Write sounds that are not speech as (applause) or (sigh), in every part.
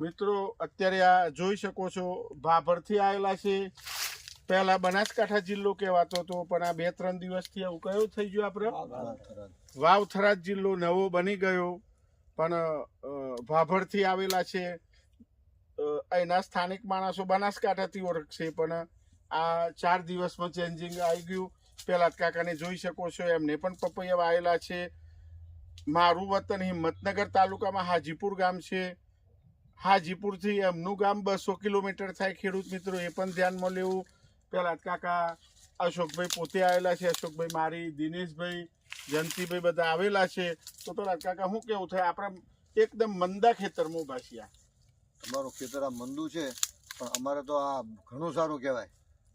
મિત્રો, અત્યારે આ જોઈ શકો છો, ભાભરથી આવેલા છે. પહેલા બનાસકાંઠા જિલ્લો કહેવાતો હતો, પણ આ બે ત્રણ દિવસથી આવું કયો થઈ ગયો આપણે વાવથરાજ જિલ્લો નવો બની ગયો. પણ ભાભરથી આવેલા છે. એના સ્થાનિક માણસો બનાસકાંઠાથી ઓળખશે, પણ આ ચાર દિવસમાં ચેન્જિંગ આવી ગયું. પેલા કાકાને જોઈ શકો છો, એમને પણ પપૈયા આવેલા છે. મારું વતન હિંમતનગર તાલુકામાં હાજીપુર ગામ છે. હાજીપુરથી એમનું ગામ બસો કિલોમીટર થાય ખેડૂત મિત્રો, એ પણ ધ્યાનમાં લેવું. પેલા કાકા અશોકભાઈ પોતે આવેલા છે, અશોકભાઈ મારી, દિનેશભાઈ, જયંતિભાઈ બધા આવેલા છે. તો પેલા કાકા, શું કેવું થાય? આપણા એકદમ મંદા ખેતરમાં ઊભા છીએ. તમારું ખેતર આ મંદુ છે, પણ અમારે તો આ ઘણું સારું કહેવાય.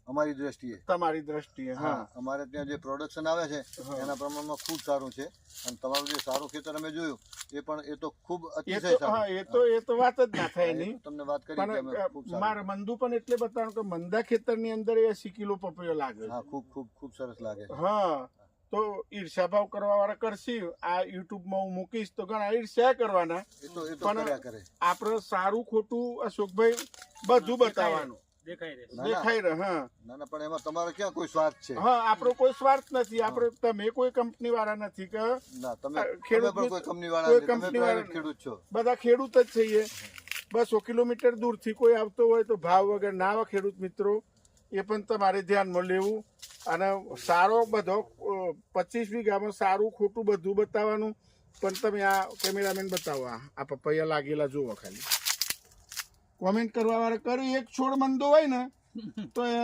અમારી દ્રષ્ટિએ. તમારી દ્રષ્ટિએ હા અમારે ત્યાં જે પ્રોડક્શન આવે છે એના પ્રમાણમાં ખૂબ સારું છે. અને તમારું જે સારું ખેતર અમે જોયું એ પણ એ તો ખૂબ એ અતિશય તો સારું. એ તો એ તો વાત જ ના થાય હા, એ એની તો તમને વાત કરી મારે મંદુ પણ એટલે બતાવું કે મંદા ખેતરની અંદર એસી કિલો પપૈયો લાગે હા ખૂબ ખૂબ ખૂબ સરસ લાગે હા તો ઈર્ષા ભાવ કરવા વાળા કરશી આ યુટ્યુબમાં હું મૂકીશ તો ઘણા ઈર્ષ્યા કરવાના. એ એ પણ- કરે. આપણે સારું ખોટું અશોકભાઈ બધું બતાવવાનું. દેખાય રહે ના, ના. રહે હા. ના ના પણ એમાં તમારો ક્યાં કોઈ સ્વાર્થ છે? હા આપણો કોઈ સ્વાર્થ નથી. આપણે તમે કોઈ કંપની વાળા નથી કે ના તમે ખેડૂત કોઈ કંપની વાળા નથી, કંપની વાળા ખેડૂત છો. બધા ખેડૂત જ છીએ બસો કિલોમીટર દૂરથી કોઈ આવતો હોય તો ભાવ વગર ના આવે ખેડૂત મિત્રો. એ પણ તમારે ધ્યાનમાં લેવું. અને સારો બધો પચીસ વીઘામાં સારું ખોટું બધું બતાવવાનું. પણ તમે આ કેમેરામેન બતાવો આ. આ પપૈયા લાગેલા જુઓ ખાલી. કોમેન્ટ કરવા વાળા કરી એક છોડ મંદો હોય ને તો એ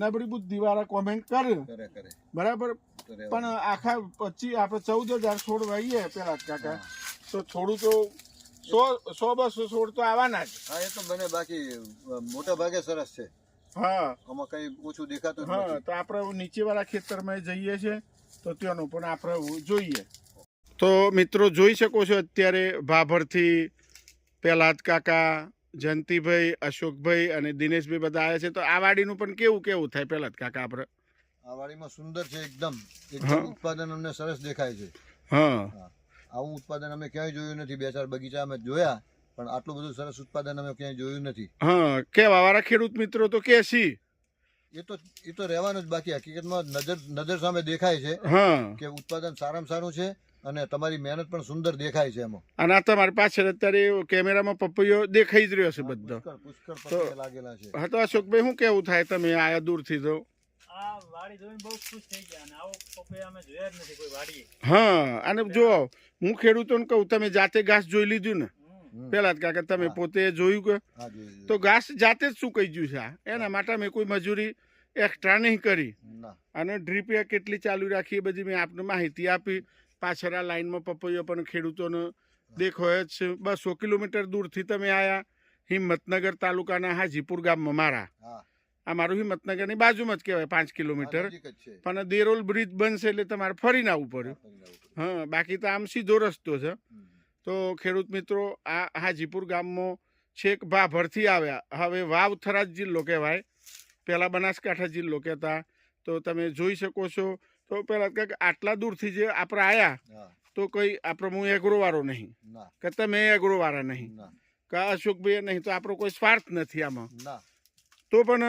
નબળી બુદ્ધિ વાળા કોમેન્ટ કરે. બરાબર? પણ આખા પચીસ આપણે ચૌદ હજાર છોડ વાઈએ પેલા કાકા. તો થોડું તો સો સો બસો છોડ તો આવવાના જ. હા એ તો બને બાકી મોટા ભાગે સરસ છે. હા. આમાં કઈ ઓછું દેખાતું હા તો આપણે નીચે વાળા ખેતરમાં જઈએ છીએ તો ત્યાંનું પણ આપણે જોઈએ. તો મિત્રો જોઈ શકો છો અત્યારે ભાભરથી પહેલાદ કાકા જયંતિભાઈ અશોકભાઈ અને દિનેશભાઈ બધા આવ્યા છે. તો આ વાડીનું પણ કેવું કેવું થાય? પહેલાદ કાકા આપણે. આ વાડીમાં સુંદર છે એકદમ. એકદમ ઉત્પાદન અમને સરસ દેખાય છે. હા. આવું ઉત્પાદન અમે ક્યાંય જોયું નથી. બે ચાર બગીચા અમે જોયા પણ આટલું બધું સરસ ઉત્પાદન અમે ક્યાંય જોયું નથી. હા. કેવા? વાળા ખેડૂત મિત્રો તો કે સી એ તો એ તો રહેવાનું જ બાકી. હકીકતમાં નજર નજર સામે દેખાય છે કે ઉત્પાદન સારામાં સારું છે. અને તમારી મહેનત પણ સુંદર દેખાય છે એમાં. અને આ તમારી પાછળ અત્યારે કેમેરામાં પપૈયો દેખાઈ જ રહ્યો છે બધો. તો- લાગેલા છે. હા તો અશોકભાઈ શું કેવું થાય તમે આયા દૂરથી તો? આ વાડી જોઈને બહુ ખુશ થઈ ગયા અને આવો પપૈયા અમે જોયા જ નથી કોઈ વાડીએ. હા અને જો હું ખેડૂતોને કહું તમે જાતે ઘાસ જોઈ લીધું ને. પેલા જ કાકા તમે પોતે જોયું કે. તો ઘાસ જાતે જ સુકાઈ ગયું છે આ? એના માટે મેં કોઈ મજૂરી એક્સ્ટ્રા નહીં કરી. અને ડ્રીપ એ કેટલી ચાલુ રાખી એ બધી મેં આપને માહિતી આપી. પાછળ આ લાઈનમાં પપૈયો પણ ખેડૂતોનો દેખો જ બસો કિલોમીટર દૂરથી તમે આયા હિંમતનગર તાલુકાના હાજીપુર ગામમાં મારા. આ મારું હિંમતનગરની બાજુમાં જ કહેવાય પાંચ કિલોમીટર. પણ દેરોલ બ્રિજ બનશે એટલે તમારે ફરીને આવવું પડ્યું હા બાકી તો આમ સીધો રસ્તો છે. તો ખેડૂત મિત્રો આ હાજીપુર ગામમાં છેક ભાભરથી આવ્યા. હવે વાવ થરાદ જિલ્લો કહેવાય. પહેલાં બનાસકાંઠા જિલ્લો કહેતા. તો તમે જોઈ શકો છો તો પહેલાં કંઈક આટલા દૂરથી જે આપણે આવ્યા તો કંઈ આપણે હું એગ્રોવાળો નહીં. કે તમે એગ્રોવાળા નહીં. કે અશોકભાઈ નહીં તો આપણો કોઈ સ્વાર્થ નથી આમાં. તો પણ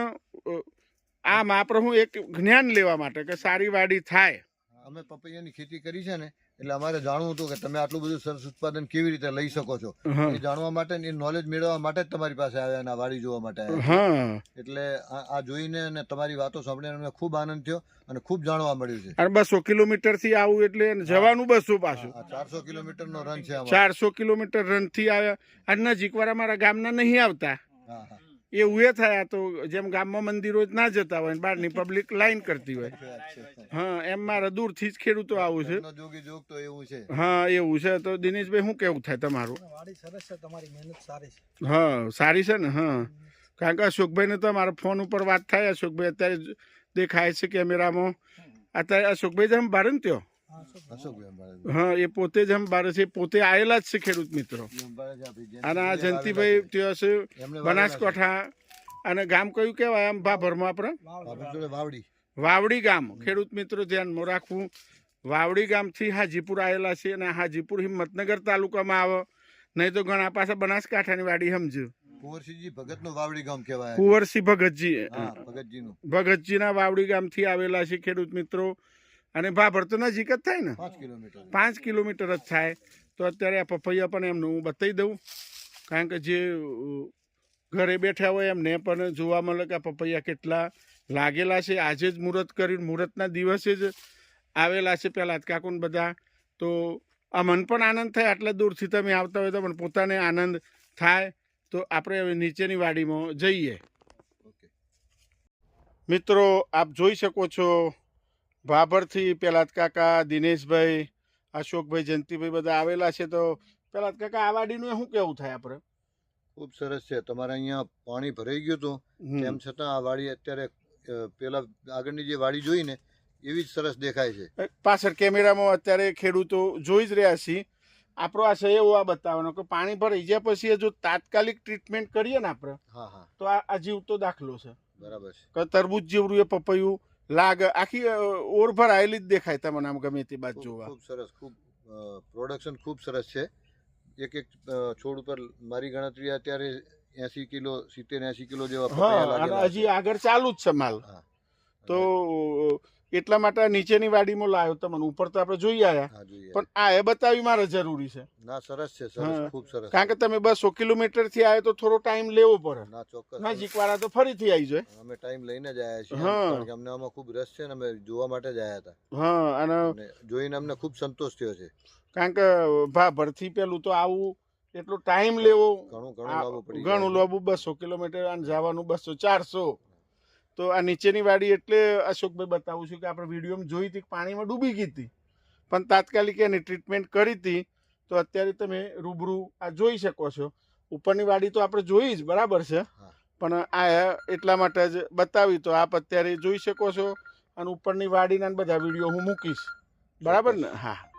આમ આપણે હું એક જ્ઞાન લેવા માટે કે સારી વાડી થાય અમે પપૈયાની ખેતી કરી છે ને એટલે અમારે જાણવું હતું કે તમે આટલું બધું સરસ ઉત્પાદન કેવી રીતે લઈ શકો છો. એ જાણવા માટે એ નોલેજ મેળવવા માટે જ તમારી પાસે આવ્યા અને વાડી જોવા માટે આવ્યા. એટલે આ આ જોઈને અને તમારી વાતો સાંભળીને અમને ખૂબ આનંદ થયો અને ખૂબ જાણવા મળ્યું છે. અને બસો કિલોમીટરથી આવું એટલે જવાનું બસો પાછું. આ ચારસો કિલોમીટર નો રન છે ચારસો કિલોમીટર રનથી આવ્યા. અને નજીક વાળા મારા ગામના નહીં આવતા. હા ઉએ એવું એ થયા તો જેમ ગામમાં મંદિરો જ ના જતા હોય ને બહારની (laughs) પબ્લિક લાઈન કરતી હોય. (laughs) હા એમ મારા દૂરથી જ ખેડૂતો આવું છે. ઘરનો જોગી જોગ તો એવું છે. હા એવું છે. તો દિનેશભાઈ શું કેવું થાય તમારું? વાડી સરસ છે તમારી મહેનત સારી છે. હા સારી છે ને? હા. કારણ કે અશોકભાઈને તો મારા ફોન ઉપર વાત થાય. અશોકભાઈ અત્યારે દેખાય છે કેમેરામાં. અત્યારે અશોકભાઈ જેમ બારે ને ત્યો? હા અંબાડે. એ પોતે જ બારે છે. પોતે આવેલા જ છે ખેડૂત મિત્રો. અંબાડે અને આ જયંતિભાઈ ત્યાં છે બનાસકાંઠા. અને ગામ કયું કહેવાય? આમ ભાભરમાં આપણે? વાવડી. વાવડી ગામ. ખેડૂત મિત્રો ધ્યાનમાં રાખવું. વાવડી ગામથી હાજીપુર આવેલા છે અને હાજીપુર હિંમતનગર તાલુકામાં આવે. નહીં તો ઘણા પાસે બનાસકાંઠાની વાડી સમજુ કુંવરસિંહજી ભગતનું વાવડી ગામ કહેવાય. કુંવરસિંહ ભગતજી. હા ભગતજીનું. ભગતજીના વાવડી ગામથી આવેલા છે ખેડૂત મિત્રો. અને ભાભર તો નજીક જ થાય ને. પાંચ કિલોમીટર. જ થાય. તો અત્યારે આ પપૈયા પણ એમને હું બતાવી દઉં. કારણ કે જે ઘરે બેઠા હોય એમને પણ જોવા મળે કે આ પપૈયા કેટલા લાગેલા છે. આજે જ મુહૂર્ત કર્યું. મુહૂર્તના દિવસે જ આવેલા છે પહેલાં જ કાકુન બધા. તો આ મન પણ આનંદ થાય. આટલા દૂરથી તમે આવતા હોય તો પણ પોતાને આનંદ થાય. તો આપણે હવે નીચેની વાડીમાં જઈએ. મિત્રો આપ જોઈ શકો છો ભાભરથી પેલાત કાકા દિનેશભાઈ અશોકભાઈ જયંતિભાઈ બધા આવેલા છે તો પેલાત કાકા આ વાડીનું શું કેવું થાય આપણે ખૂબ સરસ છે. તમારે અહીંયા પાણી ભરાઈ ગયું હતું. તેમ છતાં આ વાડી અત્યારે પેલા આગળની જે વાડી જોઈ ને એવી જ સરસ દેખાય છે. પાછળ કેમેરામાં અત્યારે ખેડૂતો જોઈ જ રહ્યા છીએ. આપણો આ છે એવો આ બતાવવાનો કે પાણી ભરાઈ ગયા પછી જો તાત્કાલિક ટ્રીટમેન્ટ કરીએ ને આપણે હા હા. તો આ જીવતો દાખલો છે. બરાબર છે. તરબૂચ જેવડું એ પપૈયું લાગ આખી ઓર પર આવેલી જ દેખાય તમને આમ ગમે તે બાજુ જોવા. ખૂબ સરસ ખૂબ પ્રોડક્શન ખૂબ સરસ છે. એક એક છોડ ઉપર મારી ગણતરી અત્યારે એસી કિલો સિત્તેર એસી કિલો જેવા હજી આગળ ચાલુ જ છે માલ. તો એટલા માટે નીચેની વાડીમાં લાવ્યો તમને ઉપર તો આપણે જોઈ આવ્યા પણ આ એ બતાવી મારે જરૂરી છે. ના સરસ છે સરસ ખૂબ સરસ. કારણ કે તમે બસો કિલોમીટરથી આવ્યો તો થોડો ટાઈમ લેવો પડે. ના ચોક્કસ. નજીક વાળા તો ફરીથી આવી જાય. અમે ટાઈમ લઈને જ આવ્યા છીએ. કારણ કે અમને આમાં ખૂબ રસ છે ને અમે જોવા માટે જ આવ્યા હતા. હા અને જોઈને અમને ખૂબ સંતોષ થયો છે. કારણ કે ભા ભરથી પેલું તો આવું એટલો ટાઈમ લેવો. ઘણું ઘણું. લાવવું બસો કિલોમીટર અને જવાનું બસો ચારસો. તો આ નીચેની વાડી એટલે અશોકભાઈ બતાવું છું કે આપણે વિડીયોમાં જોઈ હતી પાણીમાં ડૂબી ગઈ હતી. પણ તાત્કાલિક એની ટ્રીટમેન્ટ કરી હતી. તો અત્યારે તમે રૂબરૂ આ જોઈ શકો છો. ઉપરની વાડી તો આપણે જોઈ જ બરાબર છે? પણ આ એટલા માટે જ બતાવી તો આપ અત્યારે જોઈ શકો છો અને ઉપરની વાડીના બધા વીડિયો હું મૂકીશ. બરાબર ને? હા.